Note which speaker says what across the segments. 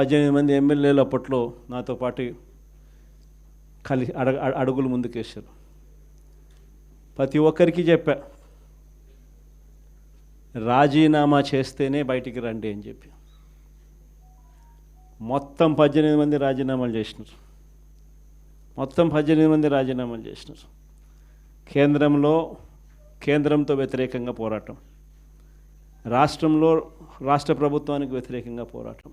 Speaker 1: పద్దెనిమిది మంది ఎమ్మెల్యేలు అప్పట్లో నాతో పాటు కలి అడగ అడుగులు ముందుకేశారు. ప్రతి ఒక్కరికి చెప్పా రాజీనామా చేస్తేనే బయటికి రండి అని చెప్పి. మొత్తం పద్దెనిమిది మంది రాజీనామాలు చేసినారు. మొత్తం పద్దెనిమిది మంది రాజీనామాలు చేసినారు. కేంద్రంలో కేంద్రంతో వ్యతిరేకంగా పోరాటం. రాష్ట్రంలో రాష్ట్ర ప్రభుత్వానికి వ్యతిరేకంగా పోరాటం.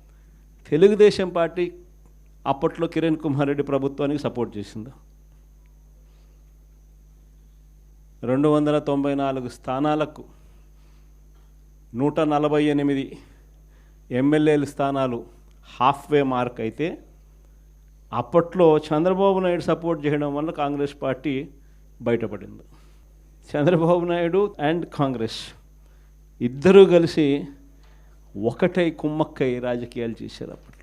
Speaker 1: తెలుగుదేశం పార్టీ అప్పట్లో కిరణ్ కుమార్ రెడ్డి ప్రభుత్వానికి సపోర్ట్ చేసింది? రెండు వందల తొంభై నాలుగు స్థానాలకు నూట నలభై ఎనిమిది ఎమ్మెల్యేల స్థానాలు హాఫ్ వే మార్క్ అయితే అప్పట్లో చంద్రబాబు నాయుడు సపోర్ట్ చేయడం వల్ల కాంగ్రెస్ పార్టీ బయటపడింది. చంద్రబాబు నాయుడు అండ్ కాంగ్రెస్ ఇద్దరూ కలిసి ఒకటై కుమ్మక్కై రాజకీయాలు చేశారు అప్పట్లో.